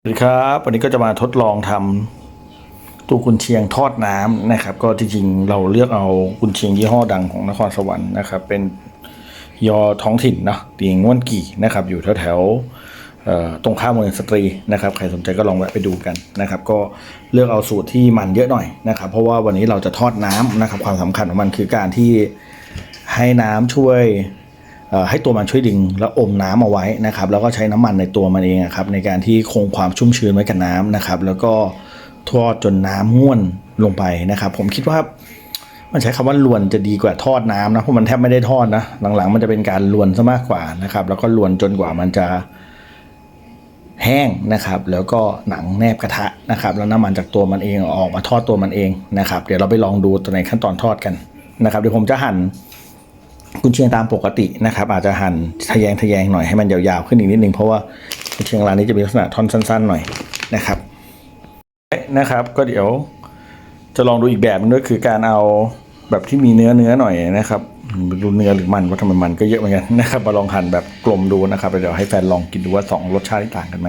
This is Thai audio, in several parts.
สวัสดีครับวันนี้ก็จะมาทดลองทำตู้กุนเชียงทอดน้ำนะครับ ก็จริงๆเราเลือกเอากุนเชียงยี่ห้อดังของนครสวรรค์นะครับ เป็นยอท้องถิ่นเนาะตีง่วนกี่นะครับ อยู่แถวๆเอ่อตรงข้ามเมืองสตรีนะครับ ใครสนใจก็ลองแวะไปดูกันนะครับ ก็เลือกเอาสูตรที่มันเยอะหน่อยนะครับ เพราะว่าวันนี้เราจะทอดน้ำนะครับ ความสำคัญของมันคือการที่ให้น้ำช่วย ให้ตัวมันช่วยดึงแล้วอมน้ำเอาไว้นะครับ แล้วก็ใช้น้ำมันในตัวมันเองครับในการที่คงความชุ่มชื้นไว้กับน้ำนะครับ แล้วก็ทอดจนน้ำง่วนลงไปนะครับ ผมคิดว่ามันใช้คำว่าลวนจะดีกว่าทอดน้ำนะเพราะมันแทบไม่ได้ทอดนะหลังๆ มันจะเป็นการลวนซะมากกว่านะครับ แล้วก็ลวนจนกว่ามันจะแห้งนะครับ แล้วก็หนังแนบกระทะนะครับ แล้วน้ำมันจากตัวมันเองออกมาทอดตัวมันเองนะครับ เดี๋ยวเราไปลองดูตัวในขั้นตอนทอดกันนะครับ เดี๋ยวผมจะหั่น กุนเชียงตามปกตินะครับ อาจจะหั่นทะแยงทะแยงหน่อยให้มันยาวๆขึ้นอีกนิดนึงเพราะว่ากุนเชียงร้านนี้จะมีลักษณะท่อนสั้น ๆ หน่อยนะครับนะครับ ก็เดี๋ยวจะลองดูอีกแบบนึงด้วยคือการเอาแบบที่มีเนื้อเนื้อหน่อยนะครับไม่รู้เนื้อหรือมันว่าทำไมมันก็เยอะเหมือนกันนะครับมาลองหั่นแบบกลมดูนะครับเดี๋ยวให้แฟนลองกินดูว่าสองรสชาติที่ต่างกันไหม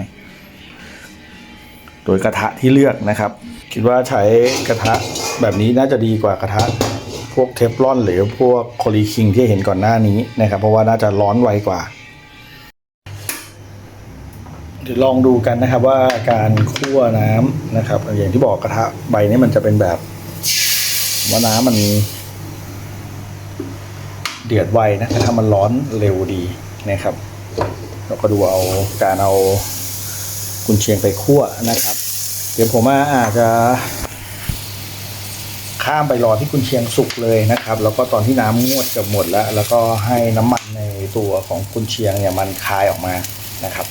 โดยกระทะที่เลือกนะครับ คิดว่าใช้กระทะแบบนี้น่าจะดีกว่ากระทะ วกเทฟลอนหรือพวกโคลีคิงที่เห็นก่อนหน้านี้นะครับ เพราะว่าน่าจะร้อนไวกว่า เดี๋ยวลองดูกันนะครับว่าการคั่วน้ำนะครับ อย่างที่บอกกระทะใบนี้มันจะเป็นแบบว่าน้ำมัน เดือดไวนะแต่ถ้ามันร้อนเร็วดีนะครับเราก็ดูเอาการเอากุนเชียงไปคั่วนะครับ เดี๋ยวผมอาจจะ ข้ามไปรอที่กุนเชียงสุกเลยนะครับ แล้วก็ตอนที่น้ำงวดเกับหมดแล้ว แล้วก็ให้น้ำมันในตัวของกุนเชียงเนี่ยมันคายออกมานะครับ